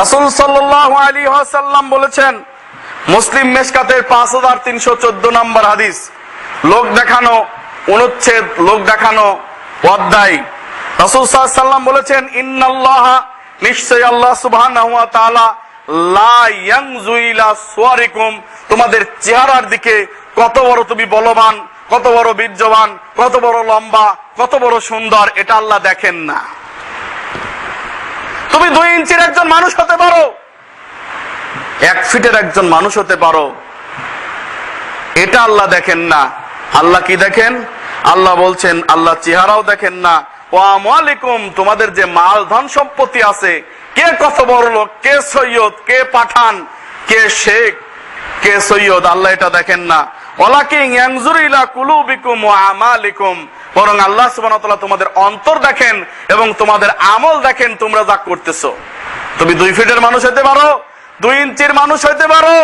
রাসুল সাল্লাহ আলী সাল্লাম বলেছেন, মুসলিম মেশকাতের পাঁচ হাজার তিনশো চোদ্দ নম্বর হাদিস, লোক দেখানো, অনুচ্ছেদ, লোক দেখানো, অধ্যায়। রাসুল সাল্লাম বলেছেন, ইন্নাল্লাহ নিশ্চয় আল্লাহ সুবাহ তোমাদের চেহারার দিকে কত বড় তুমি বলবান, কত বড় বীর্যবান, কত বড় লম্বা, কত বড় সুন্দর, এটা আল্লাহ দেখেন না। তুমি দুই ইঞ্চির একজন মানুষ হতে পারো। এক ফিটের একজন মানুষ হতে পারো। এটা আল্লাহ দেখেন না। আল্লাহ কি দেখেন? আল্লাহ বলছেন, আল্লাহ চেহারাও দেখেন না। ও আমালিকুম তোমাদের যে মাল ধন সম্পত্তি আছে, কে কত বড় লোক, কে সৈয়দ, কে পাঠান, কে শেখ, কে সৈয়দ, আল্লাহ এটা দেখেন না। ওলাকিং ইয়াংজুরিলা কুলুবিকুম ও আমালিকুম। বরং আল্লাহ সুবহানাহু তোমাদের অন্তর দেখেন এবং তোমাদের আমল দেখেন তোমরা যা করতেছো। তুমি দুই ফিটের মানুষ হতে পারো, দুই ইঞ্চির মানুষ হইতে পারো।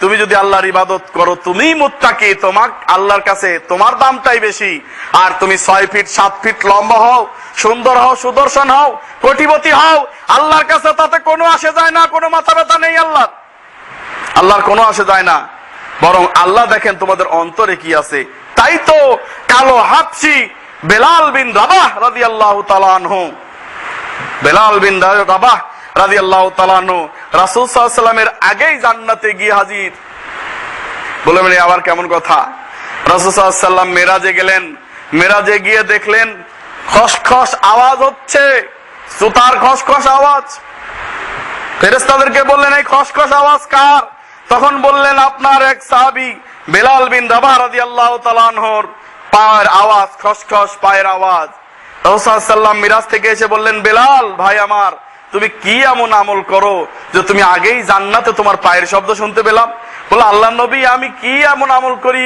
তুমি যদি আল্লাহর ইবাদত করো তুমি মুত্তাকি। তোমার আল্লাহর কাছে তোমার দামটাই বেশি। আর তুমি ছয় ফিট, সাত ফিট লম্বা হও, সুন্দর হও, সুদর্শন হও, কোটিপতি হও। আল্লাহর কাছে তাতে কোনো আসে যায় না, কোনো মাথা ব্যথা নেই আল্লাহ আল্লাহর কোনো আসে যায় না। বরং আল্লাহ দেখেন তোমাদের অন্তরে কি আছে। তাই তো কালো হাফসি বেলাল বিন রাবাহ রাদি আল্লাহ তালানহ বেলাল বিন রাবাহ রাজি আল্লাহ তালানো রাসুল সাল্লামের আগেই জান্নাতে গিয়ে হাজির। বলে মানে আবার কেমন কথা? রাসুল সাল্লাম মেরাজে গেলেন। মেরাজে গিয়ে দেখলেন, খসখস আওয়াজ হচ্ছে, সুতার খসখস আওয়াজ। ফেরেস্তাদেরকে বললেন, এই খসখস আওয়াজ কার? তখন বললেন, আপনার এক সাহাবি। বেলাল বিন রাবাহ রাজি আল্লাহ তালানহর পায়ের আওয়াজ, খসখস পায়ের আওয়াজ। রসুল্লাম মিরাজ থেকে এসে বললেন, বেলাল, ভাই আমার, তুমি কি এমন আমল করো যে তুমি আগেই জান্নাতে তোমার পায়ের শব্দ শুনতে পেলাম? বলে আল্লাহ নবী, আমি কি এমন আমল করি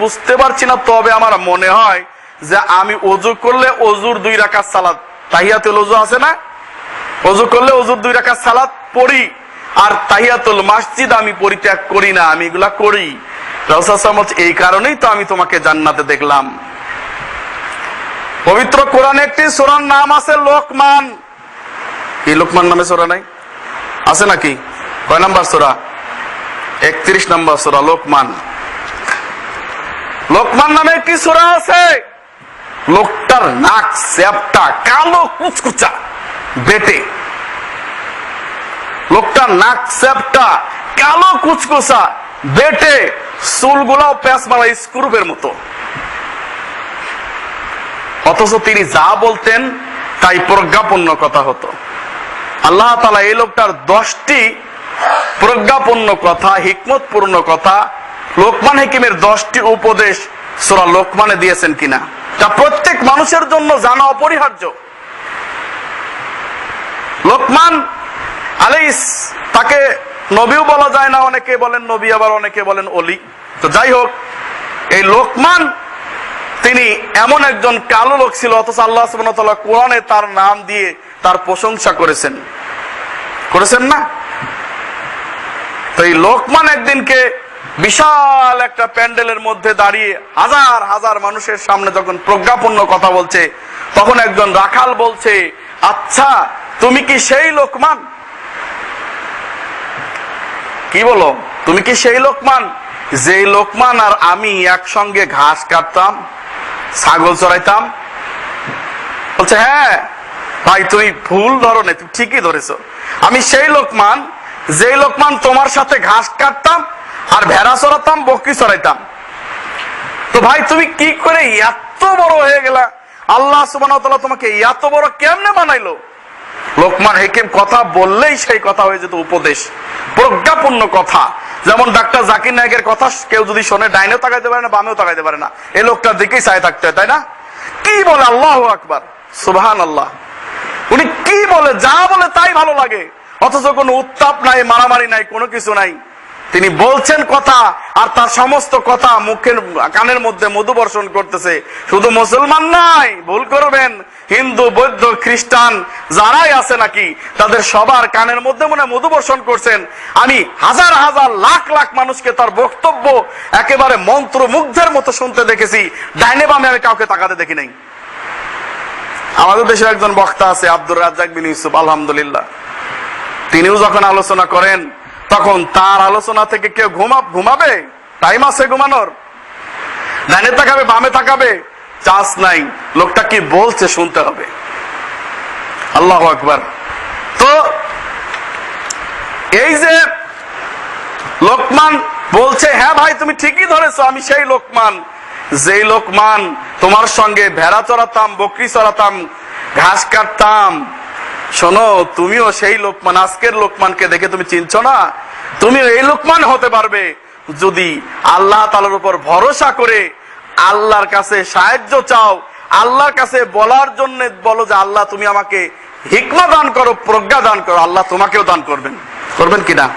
বুঝতে পারছি না, তবে আমার মনে হয় যে আমি অজু করলে অজুর দুই রাখার সালাদ তাহিয়াতুল অজু আছে না? অজু করলে অজুর দুই রাখার সালাদ পড়ি, আর তাহিয়াতুল মাসজিদ আমি পরিত্যাগ করি না, আমি এগুলা করি। রসাসমত এই কারণেই তো আমি তোমাকে জান্নাতে দেখলাম। পবিত্র কোরআনে একটি সুরার নাম আছে লোকমান। কি লোকমান নামে সোরা নাই? আছে নাকি? কয় নাম্বার সোরা? একত্রিশ নাম্বার সোরা, লোকমান। লোকমান নামে একটি সোরা আছে। লোকটার নাক স্যাপটা কালো কুচকুচা, বেটে। লোকটার নাক স্যাপটা কালো কুচকুচা বেটে চুলগুলাও প্যাঁচ মারা স্ক্রুপের মতো। অথচ তিনি যা বলতেন, তাই প্রজ্ঞাপন্য কথা হতো। আল্লাহ তালা এই লোকটার দশটি প্রজ্ঞাপন্য কথা, হিকমতপূর্ণ কথা, লোকমান হিকিমের দশটি উপদেশ সোরা লোকমানে দিয়েছেন কিনা? তা প্রত্যেক মানুষের জন্য জানা অপরিহার্য। লোকমান আলিস তাকে নবীও বলা যায় না, অনেকে বলেন নবী, আবার অনেকে বলেন অলি। তো যাই হোক, এই লোকমান, তিনি এমন একজন কালো লোক ছিল, অথচ আল্লাহ কোরআনে তার নাম দিয়ে তার প্রশংসা করেছেন। করেছেন না? তো এই লোকমান একদিনকে বিশাল একটা প্যান্ডেলের মধ্যে দাঁড়িয়ে হাজার হাজার মানুষের সামনে যখন প্রজ্ঞাপন্য কথা বলছে, তখন একজন রাখাল বলছে আচ্ছা তুমি কি সেই লোকমান? কি বলো? তুমি কি সেই লোকমান? যে লোকমান আর আমি একসঙ্গে ঘাস কাটতাম, ছাগল চড়াইতাম। বলছে হ্যাঁ ভাই, তুমি ভুল ধরো না তুমি ঠিকই ধরেছ। আমি সেই লোকমান যে লোকমান তোমার সাথে ঘাস কাটতাম আর ভেড়া চড়াতাম, বকরি চড়াইতাম। তো ভাই, তুমি কি করে এত বড় হয়ে গেলা? আল্লাহ সুবান তোমাকে এত বড় কেমনে বানাইলো? লোকমান হেকিম কথা বললেই সেই কথা হয়ে যেত উপদেশ। প্রজ্ঞাপূর্ণ কথা। যেমন ডাক্তার জাকির নায়কের কথা কেউ যদি শোনে, ডাইনেও তাকাইতে পারে না, বামেও তাকাইতে পারে না। এই লোকটার দিকেই চাই থাকতে হয়, তাই না? কি বলে আল্লাহ আকবার? সুবহান আল্লাহ উনি কি বলে, যা বলে তাই ভালো লাগে। অথচ কোনো উত্তাপ নাই, মারামারি নাই, কোনো কিছু নাই। তিনি বলছেন কথা, আর তার সমস্ত কথা মুখের, কানের মধ্যে মধু বর্ষণ করতেছে। শুধু মুসলমান নাই, ভুল করবেন। হিন্দু, বৌদ্ধ, খ্রিস্টান যারাই আছে নাকি, তাদের সবার কানের মধ্যে মনে মধু বর্ষণ করছেন। আমি হাজার হাজার লাখ লাখ মানুষকে তার বক্তব্য একেবারে মন্ত্র মুগ্ধের মতো শুনতে দেখেছি। ডাইনে বামে আমি কাউকে তাকাতে দেখি নাই। আমাদের দেশের একজন বক্তা আছে, আব্দুর রাজ্জাক বিন ইউসুফ, আলহামদুলিল্লাহ। তিনিও যখন আলোচনা করেন, তখন তার আলোচনা থেকে কেউ ঘুমা ঘুমাবে? টাইম আছে ঘুমানোর। ডাইনে তাকাবে, বামে তাকাবে। চান্স নাই লোকটা কি বলছে শুনতে হবে। আল্লাহ আকবার। তো এই যে লোকমান বলছে হ্যাঁ ভাই, তুমি ঠিকই ধরেছো, আমি সেই লোকমান। যেই লোকমান, তোমার সঙ্গে ভেড়া চড়াতাম, বকরি চড়াতাম, ঘাস কাটতাম। শোনো, তুমিও সেই লোকমান, আজকের লোকমানকে দেখে তুমি চিনছো না? তুমিও এই লোকমান হতে পারবে যদি আল্লাহ তালার উপর ভরসা করে আল্লাহর কাছে সাহায্য চাও, আল্লাহর কাছে বলার জন্য বলো যে, আল্লাহ, তুমি আমাকে হিকমা দান করো, প্রজ্ঞা দান করো, আল্লাহ তোমাকেও দান করবেন। করবেন কিনা?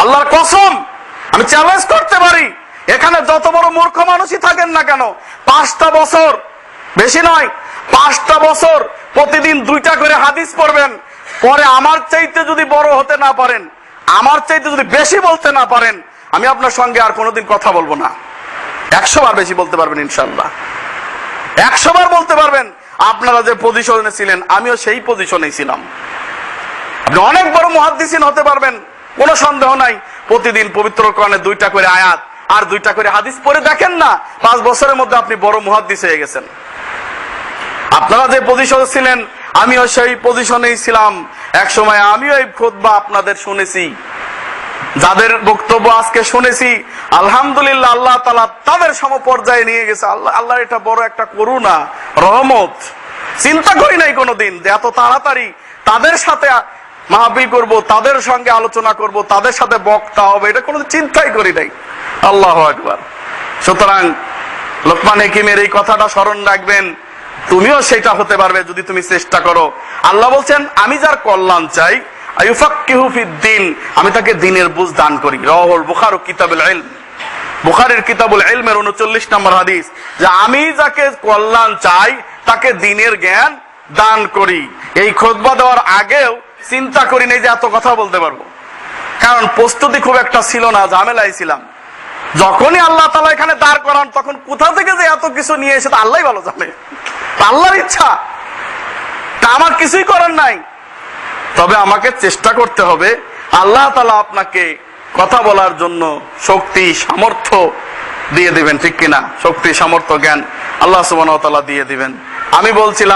আল্লাহর কসম, আমি চ্যালেঞ্জ করতে পারি। এখানে যত বড় মূর্খ মানুষই থাকেন না কেন, পাঁচটা বছর, বেশি নয়, পাঁচটা বছর প্রতিদিন দুইটা করে হাদিস পড়বেন। পরে আমার চাইতে যদি বড় হতে না পারেন, আমার চাইতে যদি বেশি বলতে না পারেন, আমি আপনার সঙ্গে আর কোনোদিন কথা বলব না। একশো বার বেশি বলতে পারবেন ইনশাল্লাহ একশো বার বলতে পারবেন, আপনারা যে পজিশনে ছিলেন, আমিও সেই পজিশনে ছিলাম। আপনি অনেক বড় মহাদ্দিসিন হতে পারবেন, কোনো সন্দেহ নাই। প্রতিদিন পবিত্র কোরআনে দুইটা করে আয়াত আর দুইটা করে হাদিস পড়ে দেখেন না, পাঁচ বছরের মধ্যে আপনি বড় মুহাদ্দিস হয়ে গেছেন। আপনারা যে পজিশনে ছিলেন, আমিও সেই পজিশনেই ছিলাম। এক সময় আমিও এই খোদবা আপনাদের শুনেছি। যাদের বক্তব্য আজকে শুনেছি, আলহামদুলিল্লাহ আল্লাহ তালা তাদের সম পর্যায়ে নিয়ে গেছে। আল্লাহ আল্লাহ এটা বড় একটা করুণা, রহমত। চিন্তা করি নাই কোনোদিন যে এত তাড়াতাড়ি তাদের সাথে মাহবিল করব, তাদের সঙ্গে আলোচনা করব, তাদের সাথে বক্তা হবে, এটা কোনো চিন্তাই করি নাই। আল্লাহ একবার সুতরাং লোকমান হেকিমের এই কথাটা স্মরণ রাখবেন, তুমিও সেটা হতে পারবে যদি তুমি চেষ্টা করো। আল্লাহ বলছেন, আমি যার কল্যাণ চাই ফিদ্দিন আমি তাকে দিনের বুঝ দান করি। রহল বুখার কিতাবুল ইলম। বুখারের কিতাবুল ইলমের উনচল্লিশ নম্বর হাদিস, যে আমি যাকে কল্যাণ চাই, তাকে দিনের জ্ঞান দান করি। এই খোদবা দেওয়ার আগেও চিন্তা করি নেই যে এত কথা বলতে পারব। কারণ প্রস্তুতি খুব একটা ছিল না, ঝামেলায় ছিলাম। যখনই আল্লাহ তালা এখানে দাঁড় করান, তখন কোথা থেকে যে এত কিছু নিয়ে এসে তা আল্লাহ ভালো জানে। আল্লাহর ইচ্ছা। তা আমার কিছুই করার নাই। তবে আমাকে চেষ্টা করতে হবে। আল্লাহ তালা আপনাকে কথা বলার জন্য শক্তি, সামর্থ্য দিয়ে দিবেন, ঠিক কিনা? শক্তি, সামর্থ্য, জ্ঞান আল্লাহ সুবান দিয়ে দিবেন। আমি বলছিলাম